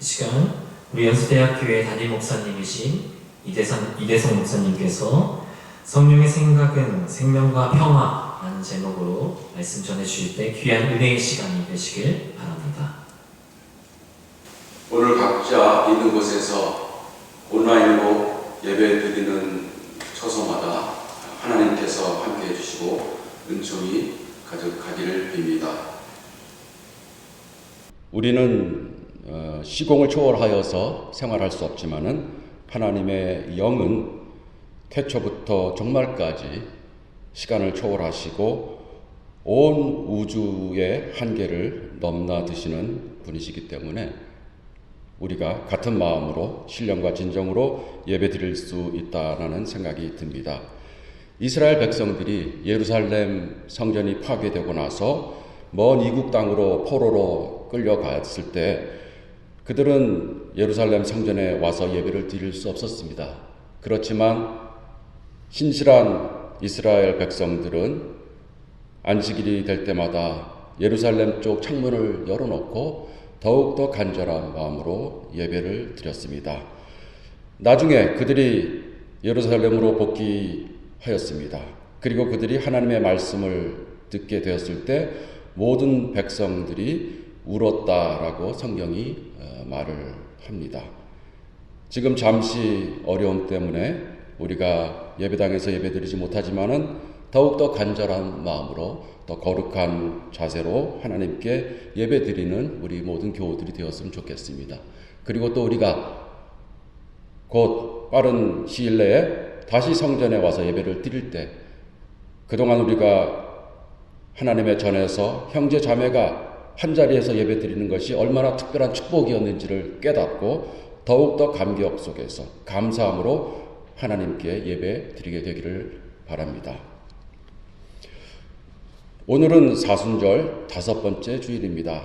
이 시간 우리 연수대학교의 담임 목사님이신 이대선, 이대성 목사님께서 성령의 생각은 생명과 평화라는 제목으로 말씀 전해주실 때 귀한 은혜의 시간이 되시길 바랍니다. 오늘 각자 있는 곳에서 온라인으로 예배 드리는 처소마다 하나님께서 함께 해주시고 은총이 가득하기를 빕니다. 우리는 어, 시공을 초월하여서 생활할 수 없지만은 하나님의 영은 태초부터 종말까지 시간을 초월하시고 온 우주의 한계를 넘나드시는 분이시기 때문에 우리가 같은 마음으로 신령과 진정으로 예배드릴 수 있다라는 생각이 듭니다. 이스라엘 백성들이 예루살렘 성전이 파괴되고 나서 먼 이국 땅으로 포로로 끌려갔을 때 그들은 예루살렘 성전에 와서 예배를 드릴 수 없었습니다. 그렇지만 신실한 이스라엘 백성들은 안식일이 될 때마다 예루살렘 쪽 창문을 열어놓고 더욱더 간절한 마음으로 예배를 드렸습니다. 나중에 그들이 예루살렘으로 복귀하였습니다. 그리고 그들이 하나님의 말씀을 듣게 되었을 때 모든 백성들이 울었다라고 성경이 어, 말을 합니다. 지금 잠시 어려움 때문에 우리가 예배당에서 예배드리지 못하지만은 더욱더 간절한 마음으로 더 거룩한 자세로 하나님께 예배드리는 우리 모든 교우들이 되었으면 좋겠습니다. 그리고 또 우리가 곧 빠른 시일 내에 다시 성전에 와서 예배를 드릴 때 그동안 우리가 하나님의 전에서 형제 자매가 한 자리에서 예배 드리는 것이 얼마나 특별한 축복이었는지를 깨닫고 더욱더 감격 속에서 감사함으로 하나님께 예배 드리게 되기를 바랍니다. 오늘은 사순절 다섯 번째 주일입니다.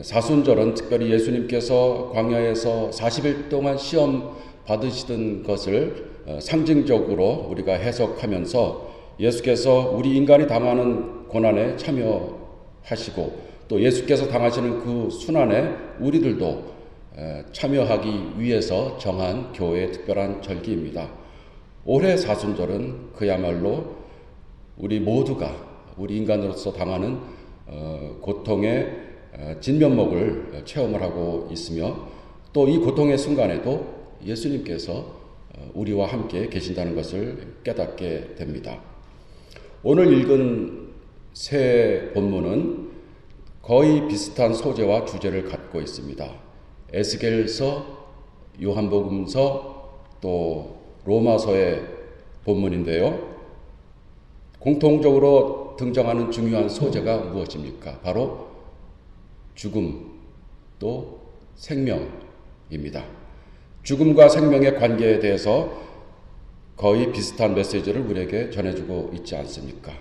사순절은 특별히 예수님께서 광야에서 40일 동안 시험 받으시던 것을 어, 상징적으로 우리가 해석하면서 예수께서 우리 인간이 당하는 고난에 참여하시고 또 예수께서 당하시는 그 순환에 우리들도 참여하기 위해서 정한 교회의 특별한 절기입니다. 올해 사순절은 그야말로 우리 모두가 우리 인간으로서 당하는 어, 고통의 진면목을 체험을 하고 있으며 또 이 고통의 순간에도 예수님께서 어, 우리와 함께 계신다는 것을 깨닫게 됩니다. 오늘 읽은 새 본문은 거의 비슷한 소재와 주제를 갖고 있습니다. 에스겔서, 요한복음서, 또 로마서의 본문인데요. 공통적으로 등장하는 중요한 소재가 무엇입니까? 바로 죽음 또 생명입니다. 죽음과 생명의 관계에 대해서 거의 비슷한 메시지를 우리에게 전해주고 있지 않습니까?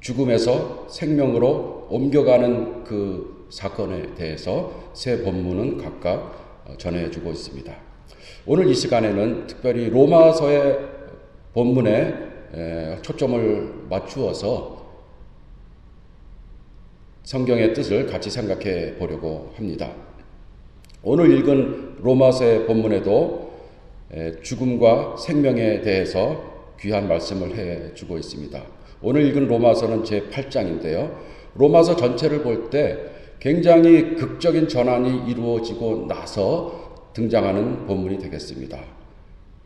죽음에서 생명으로 옮겨가는 그 사건에 대해서 세 본문은 각각 전해주고 있습니다. 오늘 이 시간에는 특별히 로마서의 본문에 초점을 맞추어서 성경의 뜻을 같이 생각해 보려고 합니다. 오늘 읽은 로마서의 본문에도 죽음과 생명에 대해서 귀한 말씀을 해 주고 있습니다. 오늘 읽은 로마서는 제 8장인데요. 로마서 전체를 볼 때 굉장히 극적인 전환이 이루어지고 나서 등장하는 본문이 되겠습니다.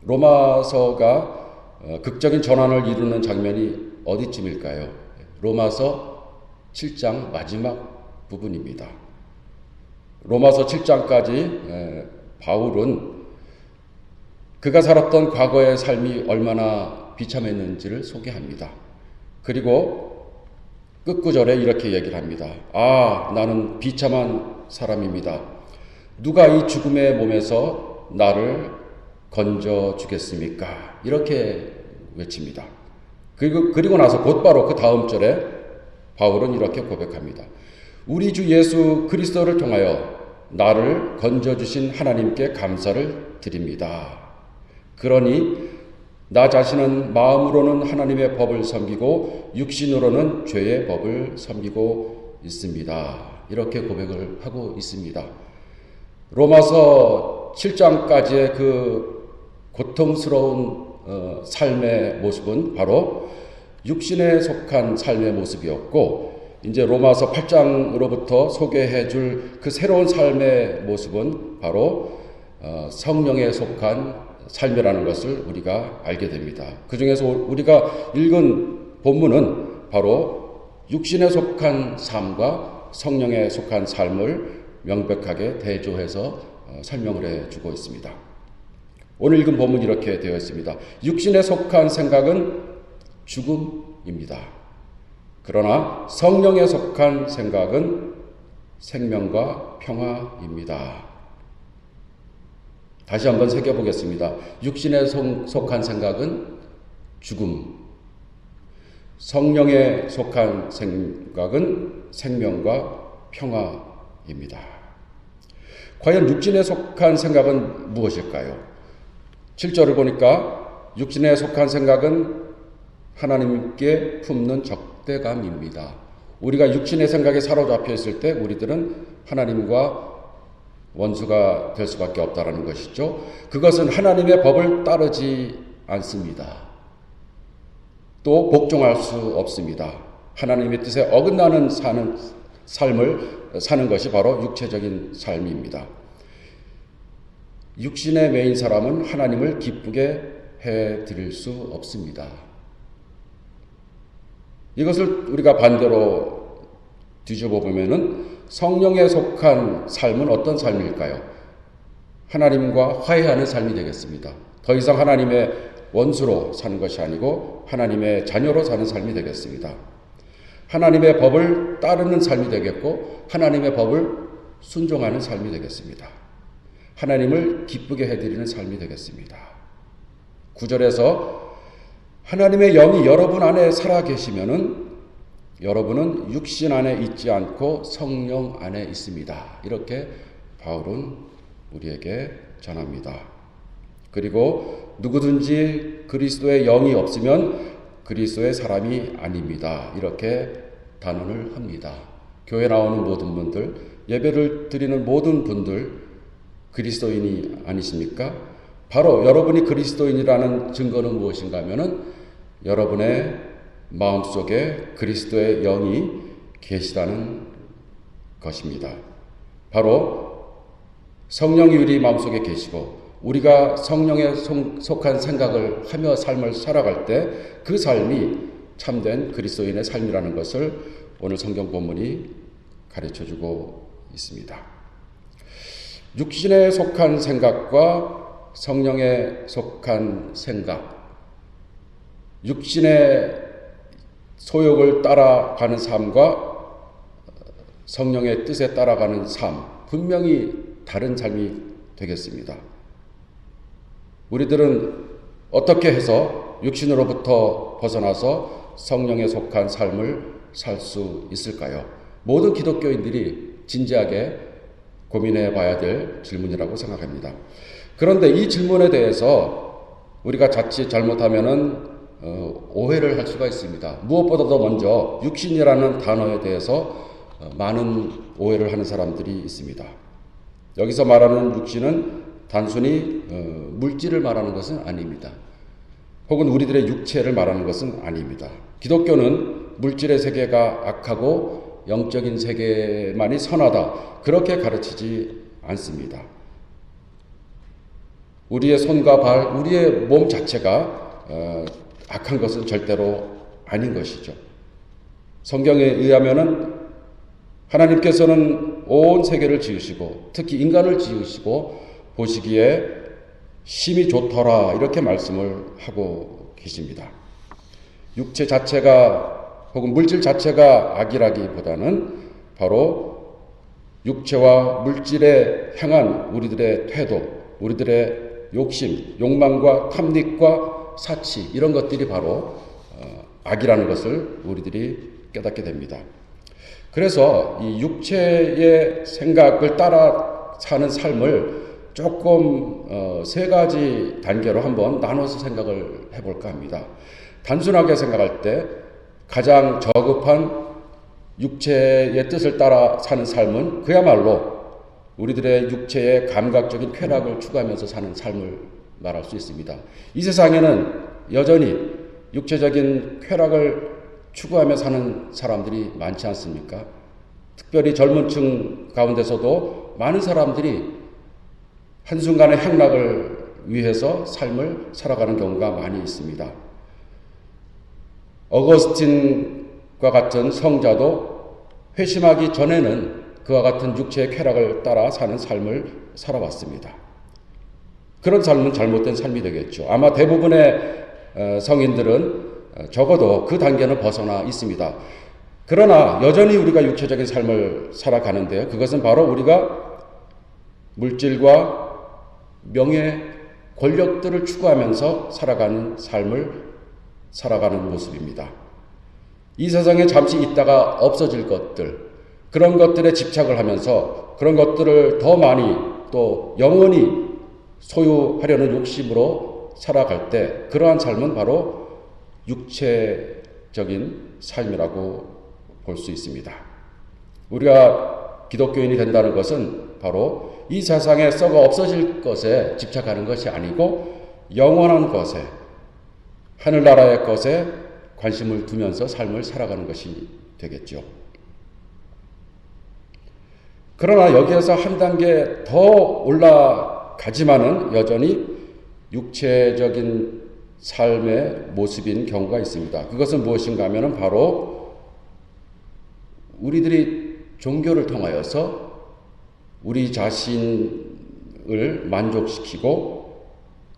로마서가 어, 극적인 전환을 이루는 장면이 어디쯤일까요? 로마서 7장 마지막 부분입니다. 로마서 7장까지 바울은 그가 살았던 과거의 삶이 얼마나 비참했는지를 소개합니다. 그리고 끝구절에 이렇게 얘기를 합니다. 아, 나는 비참한 사람입니다. 누가 이 죽음의 몸에서 나를 건져 주겠습니까? 이렇게 외칩니다. 그리고, 그리고 나서 곧바로 그 다음 절에 바울은 이렇게 고백합니다. 우리 주 예수 그리스도를 통하여 나를 건져 주신 하나님께 감사를 드립니다. 그러니 나 자신은 마음으로는 하나님의 법을 섬기고 육신으로는 죄의 법을 섬기고 있습니다. 이렇게 고백을 하고 있습니다. 로마서 7장까지의 그 고통스러운 어, 삶의 모습은 바로 육신에 속한 삶의 모습이었고 이제 로마서 8장으로부터 소개해 줄 그 새로운 삶의 모습은 바로 어, 성령에 속한 삶이라는 것을 우리가 알게 됩니다. 그 중에서 우리가 읽은 본문은 바로 육신에 속한 삶과 성령에 속한 삶을 명백하게 대조해서 어, 설명을 해 주고 있습니다. 오늘 읽은 본문 이렇게 되어 있습니다. 육신에 속한 생각은 죽음입니다. 그러나 성령에 속한 생각은 생명과 평화입니다. 다시 한번 새겨보겠습니다. 육신에 속- 속한 생각은 죽음, 성령에 속한 생각은 생명과 평화입니다. 과연 육신에 속한 생각은 무엇일까요? 7절을 보니까 육신에 속한 생각은 하나님께 품는 적대감입니다. 우리가 육신의 생각에 사로잡혀 있을 때 우리들은 하나님과 원수가 될 수밖에 없다라는 것이죠. 그것은 하나님의 법을 따르지 않습니다. 또 복종할 수 없습니다. 하나님의 뜻에 어긋나는 사는 삶을 사는 것이 바로 육체적인 삶입니다. 육신의 메인 사람은 하나님을 기쁘게 해 드릴 수 없습니다. 이것을 우리가 반대로 뒤집어 보면은 성령에 속한 삶은 어떤 삶일까요? 하나님과 화해하는 삶이 되겠습니다. 더 이상 하나님의 원수로 사는 것이 아니고 하나님의 자녀로 사는 삶이 되겠습니다. 하나님의 법을 따르는 삶이 되겠고 하나님의 법을 순종하는 삶이 되겠습니다. 하나님을 기쁘게 해드리는 삶이 되겠습니다. 구절에서 하나님의 영이 여러분 안에 살아 계시면은 여러분은 육신 안에 있지 않고 성령 안에 있습니다. 이렇게 바울은 우리에게 전합니다. 그리고 누구든지 그리스도의 영이 없으면 그리스도의 사람이 아닙니다. 이렇게 단언을 합니다. 교회 나오는 모든 분들, 예배를 드리는 모든 분들 그리스도인이 아니십니까? 바로 여러분이 그리스도인이라는 증거는 무엇인가 하면은 여러분의 마음속에 그리스도의 영이 계시다는 것입니다. 바로 성령이 우리 마음속에 계시고 우리가 성령에 속한 생각을 하며 삶을 살아갈 때 그 삶이 참된 그리스도인의 삶이라는 것을 오늘 성경 본문이 가르쳐 주고 있습니다. 육신에 속한 생각과 성령에 속한 생각, 육신의 소욕을 따라가는 삶과 성령의 뜻에 따라가는 삶, 분명히 다른 삶이 되겠습니다. 우리들은 어떻게 해서 육신으로부터 벗어나서 성령에 속한 삶을 살 수 있을까요? 모든 기독교인들이 진지하게 고민해 봐야 될 질문이라고 생각합니다. 그런데 이 질문에 대해서 우리가 자칫 잘못하면은 어, 오해를 할 수가 있습니다. 무엇보다도 먼저 육신이라는 단어에 대해서 어, 많은 오해를 하는 사람들이 있습니다. 여기서 말하는 육신은 단순히 어, 물질을 말하는 것은 아닙니다. 혹은 우리들의 육체를 말하는 것은 아닙니다. 기독교는 물질의 세계가 악하고 영적인 세계만이 선하다. 그렇게 가르치지 않습니다. 우리의 손과 발, 우리의 몸 자체가 어, 악한 것은 절대로 아닌 것이죠. 성경에 의하면은 하나님께서는 온 세계를 지으시고 특히 인간을 지으시고 보시기에 심히 좋더라 이렇게 말씀을 하고 계십니다. 육체 자체가 혹은 물질 자체가 악이라기보다는 바로 육체와 물질에 향한 우리들의 태도, 우리들의 욕심, 욕망과 탐닉과 사치 이런 것들이 바로 어, 악이라는 것을 우리들이 깨닫게 됩니다. 그래서 이 육체의 생각을 따라 사는 삶을 조금 어, 세 가지 단계로 한번 나눠서 생각을 해볼까 합니다. 단순하게 생각할 때 가장 저급한 육체의 뜻을 따라 사는 삶은 그야말로 우리들의 육체의 감각적인 쾌락을 추구하면서 사는 삶을 말할 수 있습니다. 이 세상에는 여전히 육체적인 쾌락을 추구하며 사는 사람들이 많지 않습니까? 특별히 젊은 층 가운데서도 많은 사람들이 한순간의 행락을 위해서 삶을 살아가는 경우가 많이 있습니다. 어거스틴과 같은 성자도 회심하기 전에는 그와 같은 육체의 쾌락을 따라 사는 삶을 살아왔습니다. 그런 삶은 잘못된 삶이 되겠죠. 아마 대부분의 어, 성인들은 어, 적어도 그 단계는 벗어나 있습니다. 그러나 여전히 우리가 육체적인 삶을 살아가는데요. 그것은 바로 우리가 물질과 명예, 권력들을 추구하면서 살아가는 삶을 살아가는 모습입니다. 이 세상에 잠시 있다가 없어질 것들, 그런 것들에 집착을 하면서 그런 것들을 더 많이 또 영원히 소유하려는 욕심으로 살아갈 때 그러한 삶은 바로 육체적인 삶이라고 볼 수 있습니다. 우리가 기독교인이 된다는 것은 바로 이 세상에 썩어 없어질 것에 집착하는 것이 아니고 영원한 것에 하늘나라의 것에 관심을 두면서 삶을 살아가는 것이 되겠죠. 그러나 여기에서 한 단계 더 올라 가지만은 여전히 육체적인 삶의 모습인 경우가 있습니다. 그것은 무엇인가 하면은 바로 우리들이 종교를 통하여서 우리 자신을 만족시키고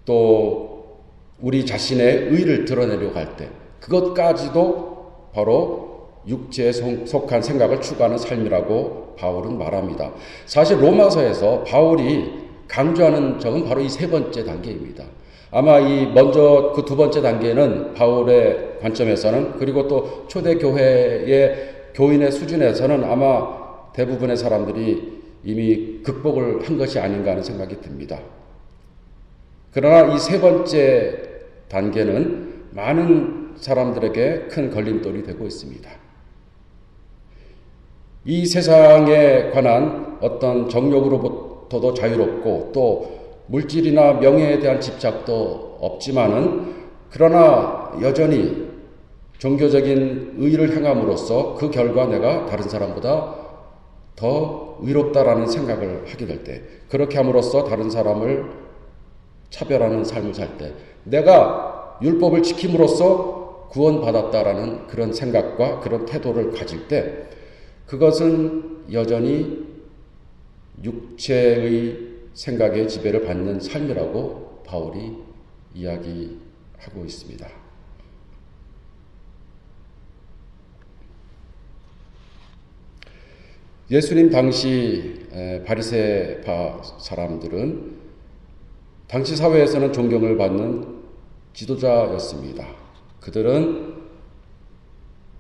또 우리 자신의 의를 드러내려고 할 때 그것까지도 바로 육체에 속한 생각을 추구하는 삶이라고 바울은 말합니다. 사실 로마서에서 바울이 강조하는 점은 바로 이 세 번째 단계입니다. 아마 이 먼저 그 두 번째 단계는 바울의 관점에서는 그리고 또 초대 교회의 교인의 수준에서는 아마 대부분의 사람들이 이미 극복을 한 것이 아닌가 하는 생각이 듭니다. 그러나 이 세 번째 단계는 많은 사람들에게 큰 걸림돌이 되고 있습니다. 이 세상에 관한 어떤 정욕으로부터 도 자유롭고 또 물질이나 명예에 대한 집착도 없지만은 그러나 여전히 종교적인 의를 행함으로써 그 결과 내가 다른 사람보다 더 의롭다라는 생각을 하게 될 때, 그렇게 함으로써 다른 사람을 차별하는 삶을 살 때, 내가 율법을 지킴으로써 구원받았다라는 그런 생각과 그런 태도를 가질 때, 그것은 여전히 육체의 생각의 지배를 받는 삶이라고 바울이 이야기하고 있습니다. 예수님 당시 바리새파 사람들은 당시 사회에서는 존경을 받는 지도자였습니다. 그들은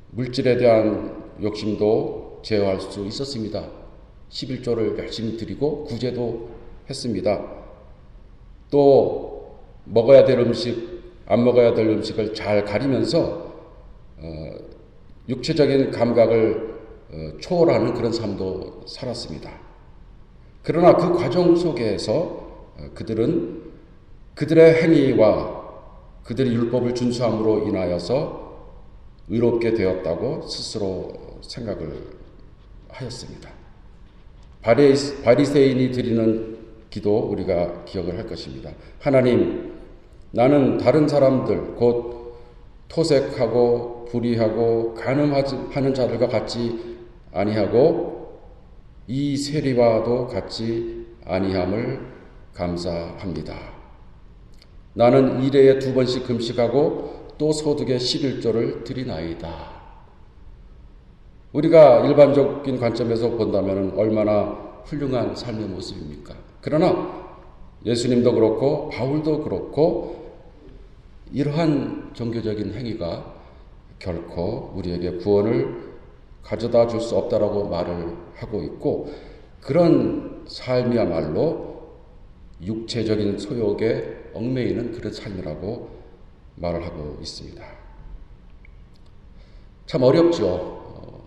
물질에 대한 욕심도 제어할 수 있었습니다. 11조를 열심히 드리고 구제도 했습니다. 또 먹어야 될 음식, 안 먹어야 될 음식을 잘 가리면서 어, 육체적인 감각을 어, 초월하는 그런 삶도 살았습니다. 그러나 그 과정 속에서 어, 그들은 그들의 행위와 그들의 율법을 준수함으로 인하여서 의롭게 되었다고 스스로 생각을 하였습니다. 바리스, 바리새인이 드리는 기도 우리가 기억을 할 것입니다. 하나님, 나는 다른 사람들 곧 토색하고 불의하고 간음하는 자들과 같이 아니하고 이 세리와도 같이 아니함을 감사합니다. 나는 일회에 두 번씩 금식하고 또 소득의 11조를 드리나이다. 우리가 일반적인 관점에서 본다면 얼마나 훌륭한 삶의 모습입니까? 그러나 예수님도 그렇고 바울도 그렇고 이러한 종교적인 행위가 결코 우리에게 구원을 가져다 줄 수 없다라고 말을 하고 있고 그런 삶이야말로 육체적인 소욕에 얽매이는 그런 삶이라고 말을 하고 있습니다. 참 어렵죠.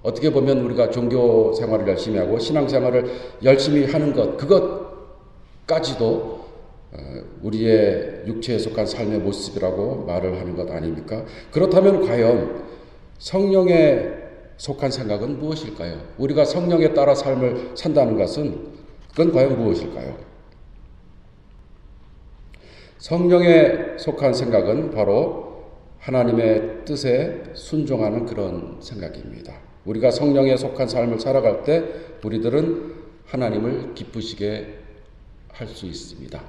어떻게 보면 우리가 종교 생활을 열심히 하고 신앙 생활을 열심히 하는 것, 그것까지도 어, 우리의 육체에 속한 삶의 모습이라고 말을 하는 것 아닙니까? 그렇다면 과연 성령에 속한 생각은 무엇일까요? 우리가 성령에 따라 삶을 산다는 것은 그건 과연 무엇일까요? 성령에 속한 생각은 바로 하나님의 뜻에 순종하는 그런 생각입니다. 우리가 성령에 속한 삶을 살아갈 때 우리들은 하나님을 기쁘시게 할 수 있습니다.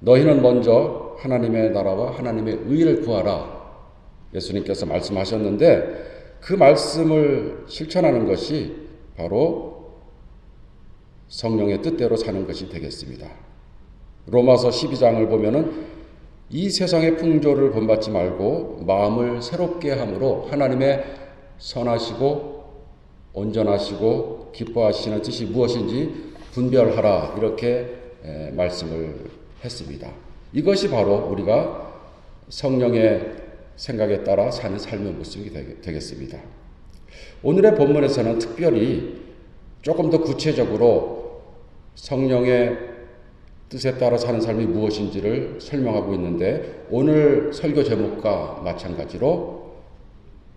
너희는 먼저 하나님의 나라와 하나님의 의를 구하라. 예수님께서 말씀하셨는데 그 말씀을 실천하는 것이 바로 성령의 뜻대로 사는 것이 되겠습니다. 로마서 12장을 보면은 이 세상의 풍조를 본받지 말고 마음을 새롭게 함으로 하나님의 선하시고 온전하시고 기뻐하시는 뜻이 무엇인지 분별하라 이렇게 에, 말씀을 했습니다. 이것이 바로 우리가 성령의 생각에 따라 사는 삶의 모습이 되겠습니다. 오늘의 본문에서는 특별히 조금 더 구체적으로 성령의 뜻에 따라 사는 삶이 무엇인지를 설명하고 있는데 오늘 설교 제목과 마찬가지로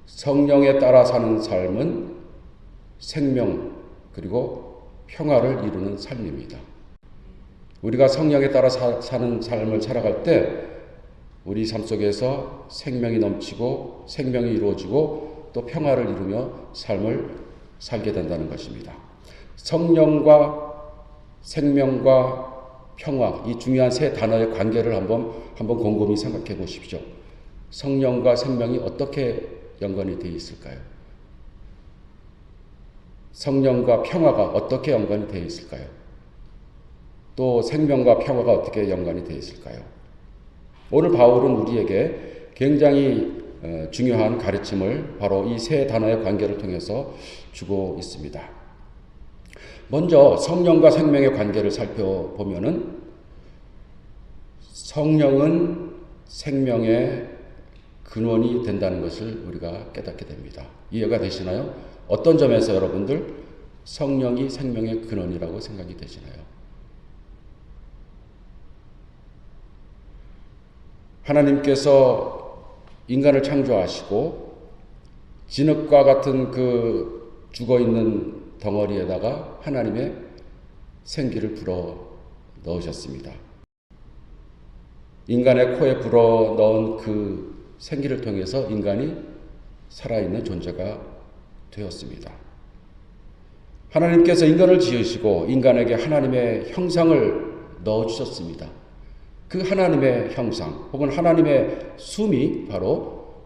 성령에 따라 사는 삶은 생명 그리고 평화를 이루는 삶입니다. 우리가 성령에 따라 사, 사는 삶을 살아갈 때 우리 삶 속에서 생명이 넘치고 생명이 이루어지고 또 평화를 이루며 삶을 살게 된다는 것입니다. 성령과 생명과 평화 이 중요한 세 단어의 관계를 한번 한번 곰곰이 생각해 보십시오. 성령과 생명이 어떻게 연관이 되어 있을까요? 성령과 평화가 어떻게 연관이 되어 있을까요? 또 생명과 평화가 어떻게 연관이 되어 있을까요? 오늘 바울은 우리에게 굉장히 어, 중요한 가르침을 바로 이 세 단어의 관계를 통해서 주고 있습니다. 먼저 성령과 생명의 관계를 살펴보면은 성령은 생명의 근원이 된다는 것을 우리가 깨닫게 됩니다. 이해가 되시나요? 어떤 점에서 여러분들 성령이 생명의 근원이라고 생각이 되시나요? 하나님께서 인간을 창조하시고 진흙과 같은 그 죽어 있는 덩어리에다가 하나님의 생기를 불어 넣으셨습니다. 인간의 코에 불어 넣은 그 생기를 통해서 인간이 살아있는 존재가 되었습니다. 하나님께서 인간을 지으시고 인간에게 하나님의 형상을 넣어주셨습니다. 그 하나님의 형상 혹은 하나님의 숨이 바로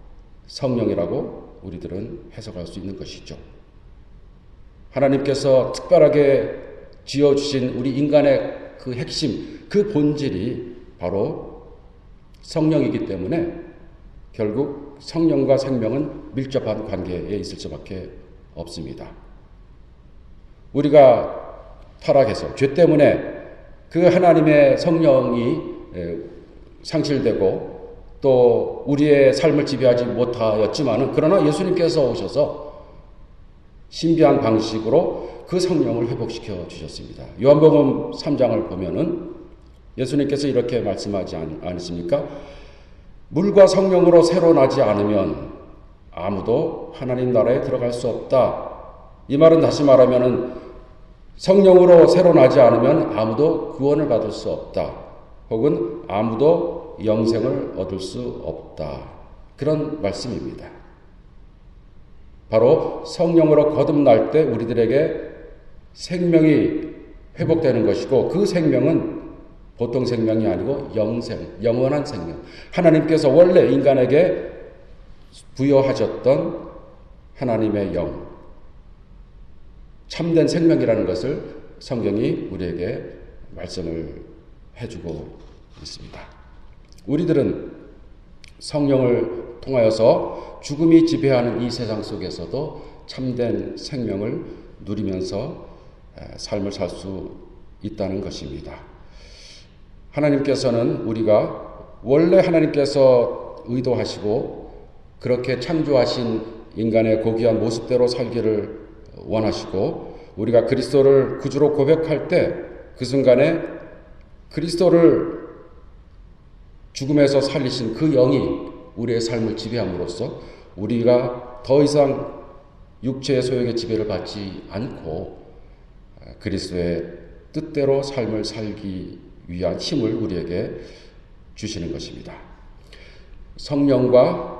성령이라고 우리들은 해석할 수 있는 것이죠. 하나님께서 특별하게 지어주신 우리 인간의 그 핵심, 그 본질이 바로 성령이기 때문에 결국 성령과 생명은 밀접한 관계에 있을 수밖에 없습니다. 우리가 타락해서 죄 때문에 그 하나님의 성령이 상실되고 또 우리의 삶을 지배하지 못하였지만은 그러나 예수님께서 오셔서 신비한 방식으로 그 성령을 회복시켜 주셨습니다. 요한복음 3장을 보면은 예수님께서 이렇게 말씀하지 않으십니까? 물과 성령으로 새로 나지 않으면 아무도 하나님 나라에 들어갈 수 없다. 이 말은 다시 말하면은 성령으로 새로 나지 않으면 아무도 구원을 받을 수 없다. 혹은 아무도 영생을 얻을 수 없다. 그런 말씀입니다. 바로 성령으로 거듭날 때 우리들에게 생명이 회복되는 것이고 그 생명은 보통 생명이 아니고 영생, 영원한 생명. 하나님께서 원래 인간에게 부여하셨던 하나님의 영, 참된 생명이라는 것을 성경이 우리에게 말씀을 해주고 있습니다. 우리들은 성령을 통하여서 죽음이 지배하는 이 세상 속에서도 참된 생명을 누리면서 삶을 살 수 있다는 것입니다. 하나님께서는 우리가 원래 하나님께서 의도하시고 그렇게 창조하신 인간의 고귀한 모습대로 살기를 원하시고 우리가 그리스도를 구주로 고백할 때 그 순간에 그리스도를 죽음에서 살리신 그 영이 우리의 삶을 지배함으로써 우리가 더 이상 육체의 소욕의 지배를 받지 않고 그리스도의 뜻대로 삶을 살기 위한 힘을 우리에게 주시는 것입니다. 성령과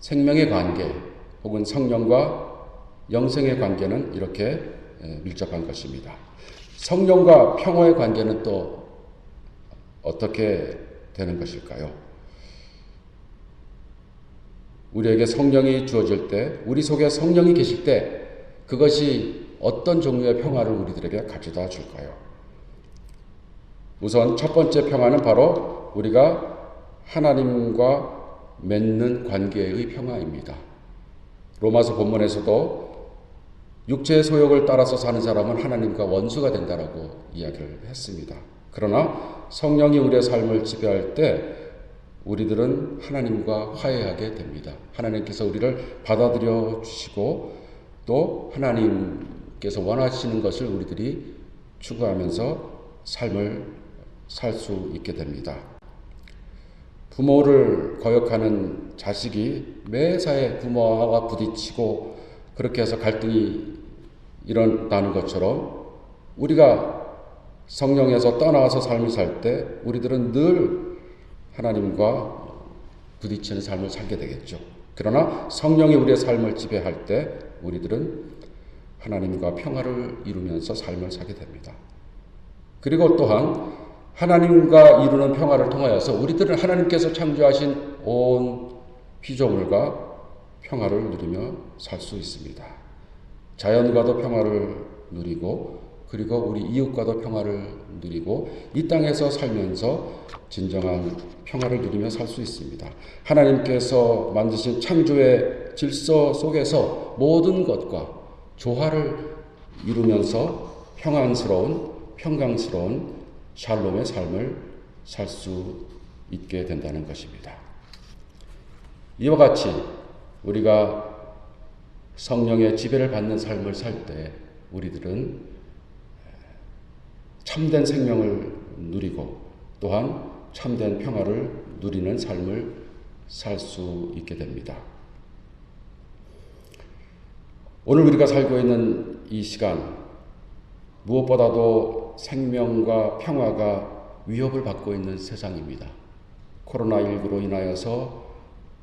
생명의 관계 혹은 성령과 영생의 관계는 이렇게 밀접한 것입니다. 성령과 평화의 관계는 또 어떻게 되는 것일까요? 우리에게 성령이 주어질 때, 우리 속에 성령이 계실 때, 그것이 어떤 종류의 평화를 우리들에게 가져다 줄까요? 우선 첫 번째 평화는 바로 우리가 하나님과 맺는 관계의 평화입니다. 로마서 본문에서도 육체의 소욕을 따라서 사는 사람은 하나님과 원수가 된다라고 이야기를 했습니다. 그러나 성령이 우리의 삶을 지배할 때 우리들은 하나님과 화해하게 됩니다. 하나님께서 우리를 받아들여 주시고 또 하나님께서 원하시는 것을 우리들이 추구하면서 삶을 살 수 있게 됩니다. 부모를 거역하는 자식이 매사에 부모와 부딪히고 그렇게 해서 갈등이 일어나는 것처럼 우리가 성령에서 떠나와서 삶을 살 때 우리들은 늘 하나님과 부딪히는 삶을 살게 되겠죠. 그러나 성령이 우리의 삶을 지배할 때 우리들은 하나님과 평화를 이루면서 삶을 사게 됩니다. 그리고 또한 하나님과 이루는 평화를 통하여서 우리들은 하나님께서 창조하신 온 피조물과 평화를 누리며 살 수 있습니다. 자연과도 평화를 누리고 그리고 우리 이웃과도 평화를 누리고 이 땅에서 살면서 진정한 평화를 누리며 살 수 있습니다. 하나님께서 만드신 창조의 질서 속에서 모든 것과 조화를 이루면서 평안스러운 평강스러운 샬롬의 삶을 살 수 있게 된다는 것입니다. 이와 같이 우리가 성령의 지배를 받는 삶을 살 때 우리들은 참된 생명을 누리고 또한 참된 평화를 누리는 삶을 살 수 있게 됩니다. 오늘 우리가 살고 있는 이 시간 무엇보다도 생명과 평화가 위협을 받고 있는 세상입니다. 코로나19로 인하여서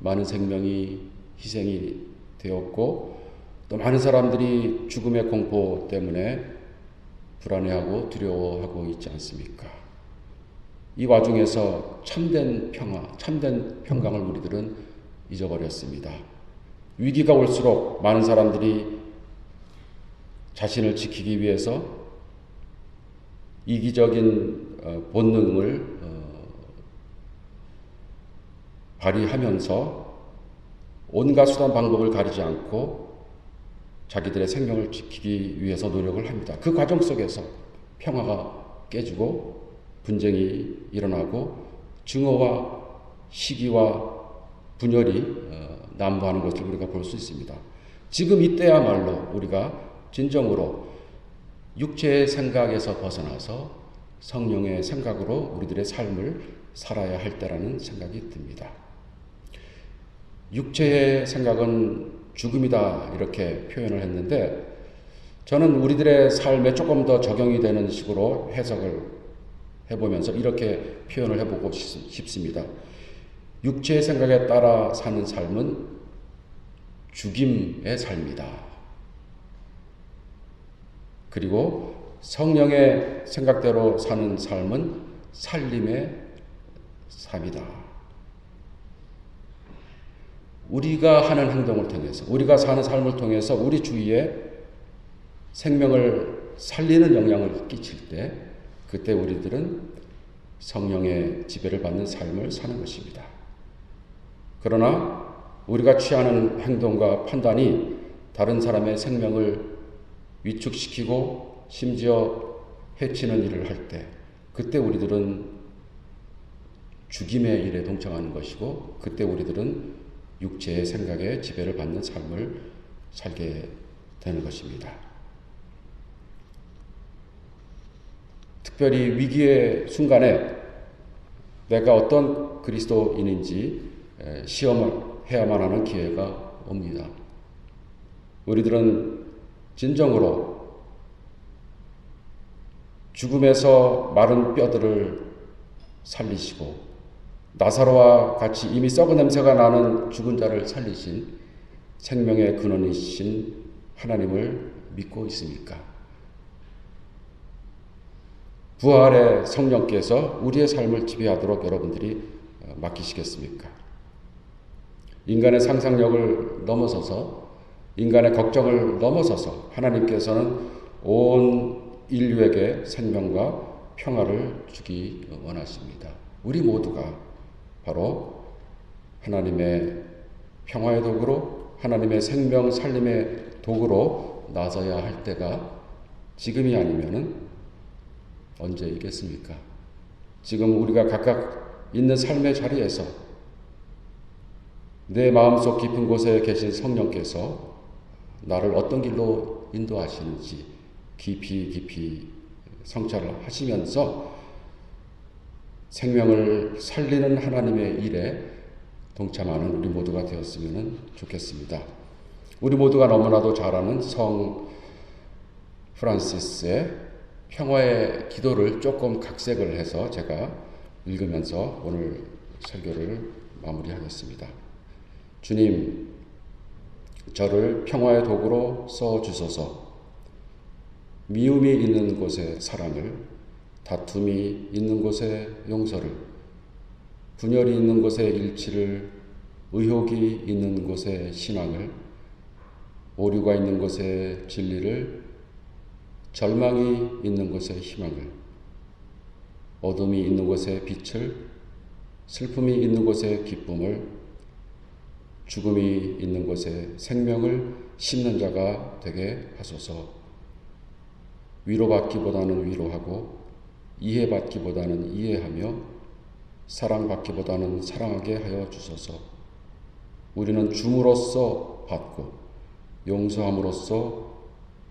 많은 생명이 희생이 되었고 또 많은 사람들이 죽음의 공포 때문에 불안해하고 두려워하고 있지 않습니까? 이 와중에서 참된 평화, 참된 평강을 우리들은 잊어버렸습니다. 위기가 올수록 많은 사람들이 자신을 지키기 위해서 이기적인 어, 본능을 어, 발휘하면서 온갖 수단 방법을 가리지 않고 자기들의 생명을 지키기 위해서 노력을 합니다. 그 과정 속에서 평화가 깨지고 분쟁이 일어나고 증오와 시기와 분열이 어, 난무하는 것을 우리가 볼 수 있습니다. 지금 이때야말로 우리가 진정으로 육체의 생각에서 벗어나서 성령의 생각으로 우리들의 삶을 살아야 할 때라는 생각이 듭니다. 육체의 생각은 죽음이다 이렇게 표현을 했는데 저는 우리들의 삶에 조금 더 적용이 되는 식으로 해석을 해보면서 이렇게 표현을 해보고 싶습니다. 육체의 생각에 따라 사는 삶은 죽임의 삶이다. 그리고 성령의 생각대로 사는 삶은 살림의 삶이다. 우리가 하는 행동을 통해서, 우리가 사는 삶을 통해서 우리 주위에 생명을 살리는 영향을 끼칠 때, 그때 우리들은 성령의 지배를 받는 삶을 사는 것입니다. 그러나 우리가 취하는 행동과 판단이 다른 사람의 생명을 위축시키고 심지어 해치는 일을 할 때, 그때 우리들은 죽임의 일에 동참하는 것이고, 그때 우리들은 육체의 생각에 지배를 받는 삶을 살게 되는 것입니다. 특별히 위기의 순간에 내가 어떤 그리스도인인지 에, 시험을 해야만 하는 기회가 옵니다. 우리들은 진정으로 죽음에서 마른 뼈들을 살리시고 나사로와 같이 이미 썩은 냄새가 나는 죽은 자를 살리신 생명의 근원이신 하나님을 믿고 있습니까? 부활의 성령께서 우리의 삶을 지배하도록 여러분들이 어, 맡기시겠습니까? 인간의 상상력을 넘어서서 인간의 걱정을 넘어서서 하나님께서는 온 인류에게 생명과 평화를 주기 원하십니다. 우리 모두가 바로 하나님의 평화의 도구로 하나님의 생명 살림의 도구로 나서야 할 때가 지금이 아니면은 언제이겠습니까? 지금 우리가 각각 있는 삶의 자리에서 내 마음속 깊은 곳에 계신 성령께서 나를 어떤 길로 인도하시는지 깊이 깊이 성찰을 하시면서 생명을 살리는 하나님의 일에 동참하는 우리 모두가 되었으면 좋겠습니다. 우리 모두가 너무나도 잘 아는 성 프란시스의 평화의 기도를 조금 각색을 해서 제가 읽으면서 오늘 설교를 마무리하겠습니다. 주님, 저를 평화의 도구로 써 주소서. 미움이 있는 곳에 사랑을, 다툼이 있는 곳에 용서를, 분열이 있는 곳에 일치를, 의혹이 있는 곳에 신앙을, 오류가 있는 곳에 진리를, 절망이 있는 곳에 희망을, 어둠이 있는 곳에 빛을, 슬픔이 있는 곳에 기쁨을, 죽음이 있는 곳에 생명을 심는 자가 되게 하소서. 위로받기보다는 위로하고, 이해받기보다는 이해하며, 사랑받기보다는 사랑하게 하여 주소서. 우리는 줌으로써 받고, 용서함으로써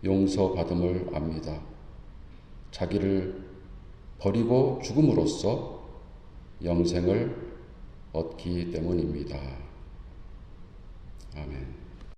용서받음을 압니다. 자기를 버리고 죽음으로써 영생을 얻기 때문입니다. 아멘.